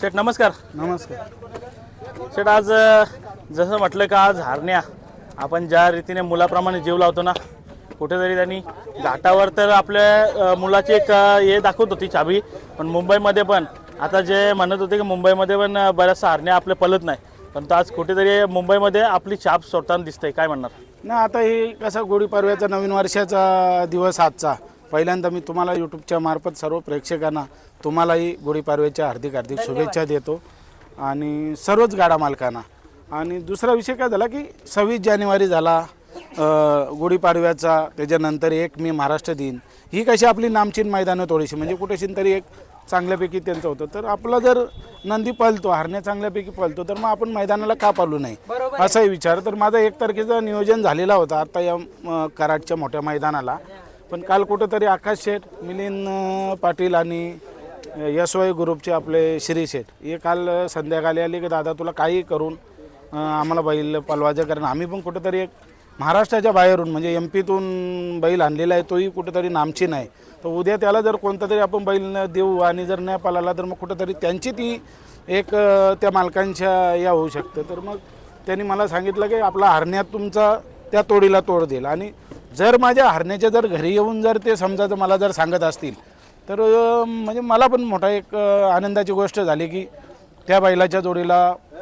शेठ नमस्कार. नमस्कार. शेठ आज अ, जसं म्हटलं का आज हारण्या. आपण ज्या रीतीने मुलाप्रमाणे जीव लावतो ना कुठेतरी त्यांनी घाटावर तर आपल्या अ, मुलाची एक अ, हे दाखवत होती चाबी पण मुंबईमध्ये पण आता जे म्हणत होते की मुंबईमध्ये पण अ, बऱ्याचशा हारण्या आपले पलत नाही. पण तो आज कुठेतरी मुंबईमध्ये आपली छाप सोडताना दिसतंय. काय म्हणणार? ना आता हे कसं गुढीपाडव्याचा नवीन वर्षाचा दिवस आजचा पहिल्यांदा मी तुम्हाला यूट्यूबच्या मार्फत सर्व प्रेक्षकांना तुम्हालाही गुढीपाडव्याच्या हार्दिक हार्दिक शुभेच्छा देतो. आणि सर्वच गाडा मालकांना. आणि दुसरा विषय काय झाला की सव्वीस जानेवारी झाला गुढीपाडव्याचा त्याच्यानंतर एक मे महाराष्ट्र दिन. ही कशी आपली नामचीन मैदानं थोडीशी म्हणजे कुठेशी तरी एक चांगल्यापैकी त्यांचं होतं. तर आपला जर नंदी पळतो हरण्या चांगल्यापैकी पळतो तर मग आपण मैदानाला का पालू नाही असाही विचार. तर माझा एक तारखेचं नियोजन झालेला होता आता या कराडच्या मोठ्या मैदानाला. पण काल कुठंतरी आकाश शेठ मिलिंद पाटील आणि यश वाय ग्रुपचे आपले श्री शेठ हे काल संध्याकाळी आले की दादा तुला काही करून आम्हाला बैल पलवायचं कारण आम्ही पण कुठंतरी एक महाराष्ट्राच्या बाहेरून म्हणजे एम पीतून बैल आणलेला आहे तोही कुठंतरी नामची नाही तर उद्या त्याला जर कोणता तरी आपण बैल न देऊ आणि जर नाही पळाला तर मग कुठंतरी त्यांची ती एक त्या मालकांच्या या होऊ शकतं. तर मग त्यांनी मला सांगितलं की आपला हरण्यात तुमचा त्या तोडीला तोड देईल. आणि जर माझ्या हरण्याच्या जर घरी येऊन जर ते समजा जर मला जर सांगत असतील तर म्हणजे मला पण मोठा एक आनंदाची गोष्ट झाली की त्या बैलाच्या जोडीला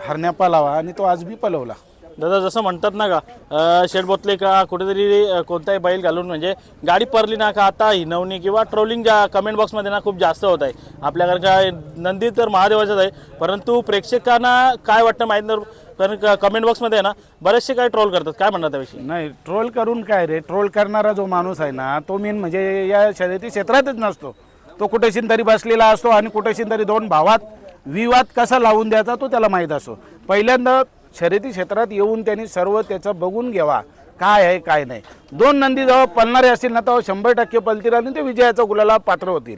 हरण्या पलावा आणि तो आज बी पलवला. दादा जसं म्हणतात ना का अ, बोतले का कुठेतरी कोणताही बैल घालून म्हणजे गाडी परली ना का आता हिनवणी किंवा ट्रोलिंग ज्या कमेंट बॉक्समध्ये ना खूप जास्त होत आहे. आपल्याकडे काय नंदी तर महादेवाचाच आहे परंतु प्रेक्षकांना काय वाटतं माहीत नाही कारण कमेंट बॉक्समध्ये आहे ना बरेचसे काय ट्रोल करतात. काय म्हणतात त्याविषयी? नाही ट्रोल करून काय रे? ट्रोल करणारा जो माणूस आहे ना तो मेन म्हणजे या शर्यती क्षेत्रातच नसतो. तो कुठेशी तरी बसलेला असतो आणि कुठेशी तरी दोन भावात विवाद कसा लावून द्यायचा तो त्याला माहीत असतो पहिल्यांदा शर्यती क्षेत्रात येऊन त्यांनी सर्व त्याचं बघून घ्यावा. काय आहे काय नाही. दोन नंदी जेव्हा पळणारे असतील ना तेव्हा शंभर टक्के पळतील आणि ते विजयाचा गुलाला पात्र होतील.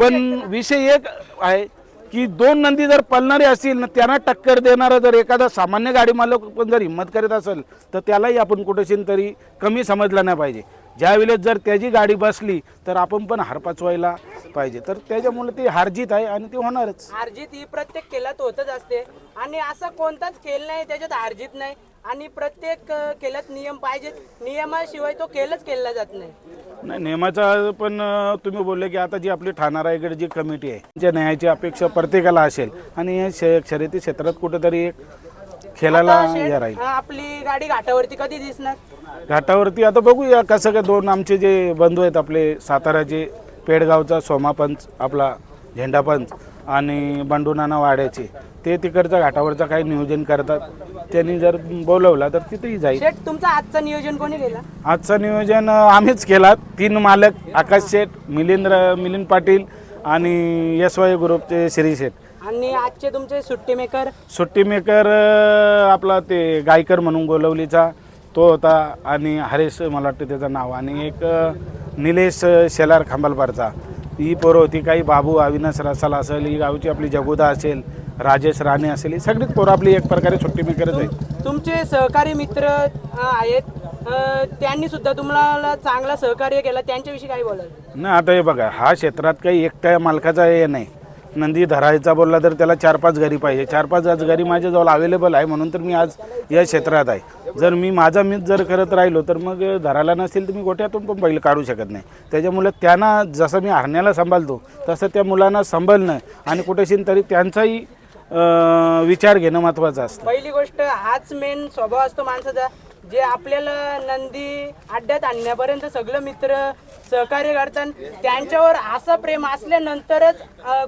पण विषय एक आहे की दोन नंदी जर पळणारे असतील ना त्यांना टक्कर देणारा जर एखादा सामान्य गाडी मालक पण जर हिंमत करीत असेल तर त्यालाही आपण कुठेशीन तरी कमी समजलं नाही पाहिजे. ज्यावेळेस जर त्याची गाडी बसली तर आपण पण हार पाचवायला पाहिजे. तर त्याच्यामुळे ती हारजीत आहे आणि ती होणारच. हारजीत ही प्रत्येक खेळात होतच असते. आणि असा कोणताच खेळ नाही त्याच्यात हारजीत नाही. आणि प्रत्येक अं, खेळात नियम पाहिजेत. नियमाशिवाय तो खेळच खेळला जात नाही. नाही नेमाचा पण अं, तुम्ही बोलले की आता जी आपली ठाणा रायगड जी कमिटी आहे त्या न्यायाची अपेक्षा प्रत्येकाला असेल आणि या श- शर्यती क्षेत्रात कुठेतरी एक खेळायला आता हे राहील. अं, आपली गाडी घाटावरती कधी दिसणार? घाटावरती आता बघूया कसं काय दोन आमचे जे बंधू आहेत आपले साताराचे पेडगावचा सोमापंच आपला झेंडापंच आणि बंडूनाना वाड्याचे. ते तिकडच्या घाटावरचं काही नियोजन करतात. त्यांनी जर बोलवला तर तिथेही जाईल. शेठ तुमचं आजचं नियोजन कोणी केलं? आजचं नियोजन आम्हीच केला तीन मालक आकाश शेठ मिलिंद्र मिलिंद पाटील आणि एस वाय ग्रुपचे श्री शेठ. आणि आजचे तुमचे सुट्टी मेकर? सुट्टी मेकर आपला ते गायकर म्हणून गोलवलीचा तो होता आणि हरेश मला वाटतं त्याचं नाव. आणि एक निलेश शेलार खांबालपारचा. ही पोरं होती काही बाबू अविनाश रसाला असेल ही गावची आपली जगुदा असेल राजेश राणे असेल ही सगळीच पोरं आपली एक प्रकारे सुट्टी मेकरच आहेत. तुमचे सहकारी मित्र अं, आहेत. अं, त्यांनी सुद्धा तुम्हाला चांगला सहकार्य केला. त्यांच्याविषयी काय बोलाल? ना आता हे बघा हा क्षेत्रात काही एकट्या मालकाचा हे नाही. नंदी धरायचा बोलला तर त्याला चार पाच घरी पाहिजे. चार पाच आज घरी माझ्याजवळ अवेलेबल आहे म्हणून तर मी आज या क्षेत्रात आहे. जर मी माझा मीच जर करत राहिलो तर मग धरायला नसेल तर मी गोठ्यातून पण बैल काढू शकत नाही. त्याच्यामुळे त्यांना जसं मी हरण्याला सांभाळतो तसं त्या मुलांना सांभाळणं आणि कुठेशीन तरी त्यांचाही विचार घेणं महत्त्वाचं असतं. पहिली गोष्ट हाच मेन स्वभाव असतो माणसाचा. जे आपल्याला नंदी अड्ड्यात आणण्यापर्यंत सगळं मित्र सहकार्य करतात. त्यांच्यावर असं प्रेम असल्यानंतरच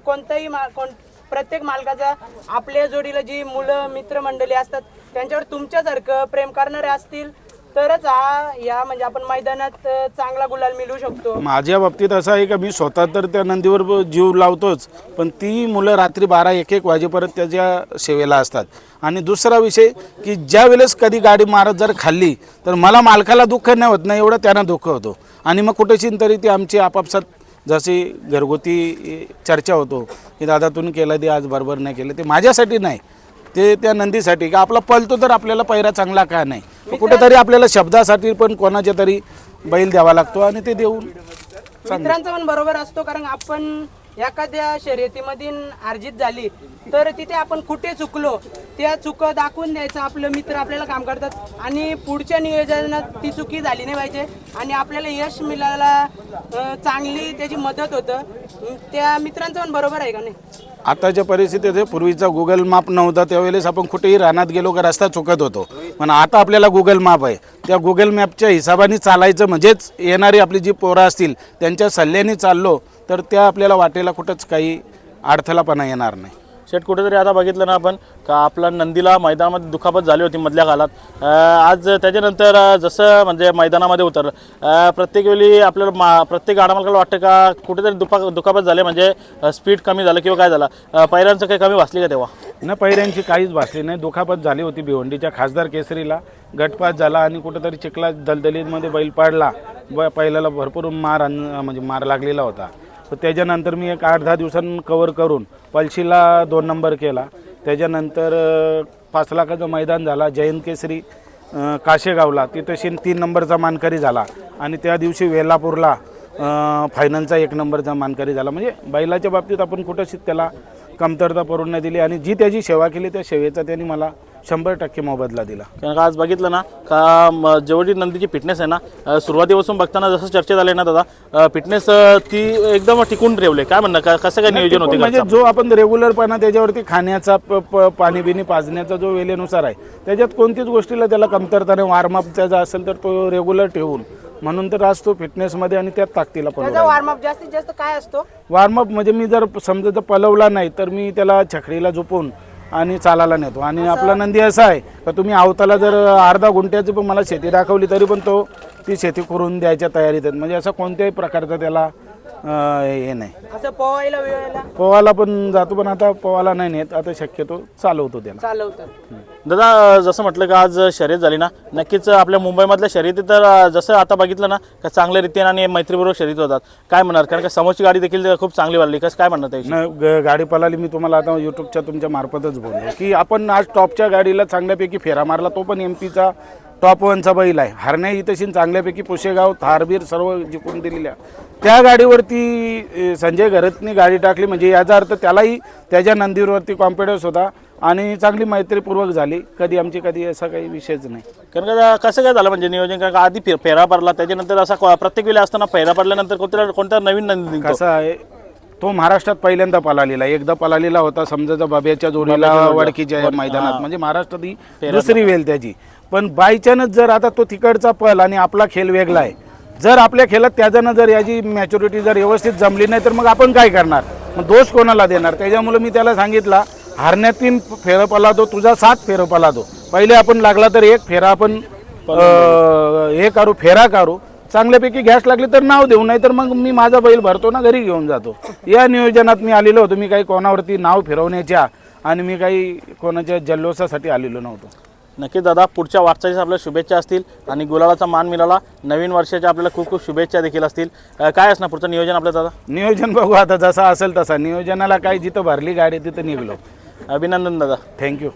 कोणताही मा कोण प्रत्येक मालकाचा आपल्या जोडीला जी मुलं मित्रमंडळी असतात त्यांच्यावर तुमच्यासारखं प्रेम करणारे असतील तरच हा या म्हणजे आपण मैदानात चांगला गुलाल मिळू शकतो. माझ्या बाबतीत असं आहे का मी स्वतः तर त्या नंदीवर ब- जीव लावतोच पण ती मुलं रात्री बारा एक एक वाजेपर्यंत त्याच्या सेवेला असतात. आणि दुसरा विषय की ज्या वेळेस कधी गाडी मारत जर खाल्ली तर मला मालकाला दुःख नाही होत नाही एवढं त्यांना दुःख होतो. आणि मग कुठेशी तरी ती आमची आपापसात जशी घरगुती चर्चा होतो की दादा तुम्ही केलं ते आज बरोबर नाही केलं ते माझ्यासाठी नाही. ते त्या नंदीसाठी का आपला पळतो तर आपल्याला पैरा चांगला का नाही? कुठेतरी आपल्याला शब्दासाठी पण कोणाच्या तरी बैल द्यावा लागतो आणि ते देऊन मित्रांचा पण बरोबर असतो कारण आपण एखाद्या शर्यतीमधील अर्जित झाली तर तिथे आपण कुठे चुकलो त्या चुक दाखवून द्यायचं. आपलं मित्र आपल्याला काम करतात आणि पुढच्या नियोजनात ती चुकी झाली नाही पाहिजे. आणि आपल्याला यश मिळायला चांगली त्याची मदत होतं. त्या मित्रांचं पण बरोबर आहे का नाही? आताच्या परिस्थितीत हे पूर्वीचा गुगल मॅप नव्हता त्यावेळेस आपण कुठेही रानात गेलो का रस्ता चुकत होतो. पण आता आपल्याला गुगल मॅप आहे. त्या गुगल मॅपच्या हिशोबाने चालायचं म्हणजेच येणारी आपली जी पोरं असतील त्यांच्या सल्ल्याने चाललो तर त्या आपल्याला वाटेला कुठंच काही अडथळापणा येणार नाही. शेट कुठेतरी आता बघितलं ना आपण का आपला नंदीला मैदानामध्ये दुखापत झाली होती मधल्या काळात. आज त्याच्यानंतर जसं म्हणजे मैदानामध्ये उतरलं. प्रत्येक वेळी आपल्याला मा प्रत्येक आडामालकाला वाटतं का कुठेतरी दुपा दुखापत झाले म्हणजे स्पीड कमी झालं किंवा काय झालं. अं, काही कमी भासली का तेव्हा? ना पैऱ्यांची काहीच भासली नाही. दुखापत झाली होती भिवंडीच्या खासदार केसरीला. गटपात झाला आणि कुठेतरी चिखला दलदलीमध्ये बैल पाडला. व पहिल्याला भरपूर मार म्हणजे मार लागलेला होता. तर त्याच्यानंतर मी एक आठ दहा दिवसांनी कवर करून पलशीला दोन नंबर केला. त्याच्यानंतर पाच लाखाचं मैदान झाला. जयंत केसरी काशेगावला. तिथं तीन नंबरचा मानकरी झाला. आणि त्या दिवशी वेलापूरला फायनलचा एक नंबरचा मानकरी झाला. म्हणजे बैलाच्या बाबतीत आपण कुठंच त्याला कमतरता पडून नाही दिली. आणि जी त्याची सेवा केली त्या सेवेचा त्यांनी मला शंभर टक्के मोबदला दिला. कारण का आज बघितलं ना का जेवढी नंदीची फिटनेस आहे ना सुरुवातीपासून बघताना जसं चर्चेत आले ना दादा फिटनेस ती एकदम टिकून ठेवले. काय म्हणणं? का- कसं काय नियोजन होते म्हणजे जो आपण रेग्युलरपणा त्याच्यावरती खाण्याचा प- प- पाणी बिणी पाजण्याचा जो वेळेनुसार आहे त्याच्यात कोणतीच गोष्टीला त्याला कमतरता नाही. वॉर्मअप त्याचा असेल तर तो रेग्युलर ठेवून. म्हणून तर आज तो फिटनेसमध्ये आणि त्यात ताकदीला पण वॉर्मअप जास्तीत जास्त काय असतो? वॉर्मअप म्हणजे मी जर समजा जर पलवला नाही तर मी त्याला छकडीला झोपून आणि चालायला नेतो. आणि आपला नंदी असा आहे का तुम्ही आवताला जर अर्धा गुंठ्याची पण मला शेती दाखवली तरी पण तो ती शेती करून द्यायच्या तयारीत आहेत. म्हणजे असं कोणत्याही प्रकारचा त्याला अं, हे नाही. असं पोवायला वेळेला पोवाला पण जातो पण आता पोवाला नाही नेत. आता शक्यतो चालवतो त्याला. चालवतात. दादा जसं म्हटलं का आज शर्यत झाली ना नक्कीच आपल्या मुंबईमधल्या शर्यती तर अं, जसं आता बघितलं ना का चांगल्या रीतीने आणि मैत्रीपूर्वक शर्यती होतात. काय म्हणणार कारण का समोरची गाडी देखील खूप चांगली वाढली. कसं काय म्हणणार त्याविषयी? न ग- गाडी पळाली मी तुम्हाला आता यूट्यूबच्या तुमच्या मार्फतच बोललो की आपण आज टॉपच्या गाडीला चांगल्यापैकी फेरा मारला तो पण एम पीचा टॉप वनचा बैल आहे. हरण्या ही तशी चांगल्यापैकी पुशेगाव थारबीर सर्व जिंकून दिलेल्या. त्या गाडीवरती संजय घरतनी गाडी टाकली. म्हणजे याचा अर्थ त्यालाही त्याच्या नंदीवरती कॉन्फिडन्स होता आणि चांगली मैत्रीपूर्वक झाली. कधी आमची कधी असा काही विषयच नाही. कारण का कसं काय झालं म्हणजे नियोजन? कारण का आधी फेरा पडला त्याच्यानंतर असा को- प्रत्येक वेळी असताना फेरा पडल्यानंतर कोणत्या कोणत्या नवीन नंदी? कसं आहे तो महाराष्ट्रात पहिल्यांदा पळालेला एकदा पळालेला होता समजा बाब्याच्या जोडीला वडकीच्या मैदानात. म्हणजे महाराष्ट्रात ही दुसरी वेल त्याची. पण बायचानच जर आता तो तिकडचा पल आणि आपला खेळ वेगळा आहे. जर आपल्या खेळात त्याच्यानं जर याची मॅच्युरिटी जर व्यवस्थित जमली नाही तर मग आपण काय करणार? मग दोष कोणाला देणार? त्याच्यामुळे मी त्याला सांगितला हरण्यातीन फेरं पलातो तुझा सात फेरं पलातो पहिले आपण लागला तर एक फेरा आपण अं, हे करू फेरा करू चांगल्यापैकी गॅस लागली तर नाव देऊ नाही तर मग मी माझा बैल भरतो ना घरी घेऊन जातो. या नियोजनात मी आलेलो होतो. मी काही कोणावरती नाव फिरवण्याच्या आणि मी काही कोणाच्या जल्लोषासाठी आलेलो नव्हतो. नक्कीच दादा पुढच्या वाटचालीस आपल्या शुभेच्छा असतील आणि गुलालाचा मान मिळाला. नवीन वर्षाच्या आपल्याला खूप खूप शुभेच्छा देखील असतील. काय असणार पुढचं नियोजन आपलं दादा? नियोजन बघू आता जसा असेल तसा. नियोजनाला काही जिथं भरली गाडी तिथं निघलो. अभिनंदन दादा. थँक्यू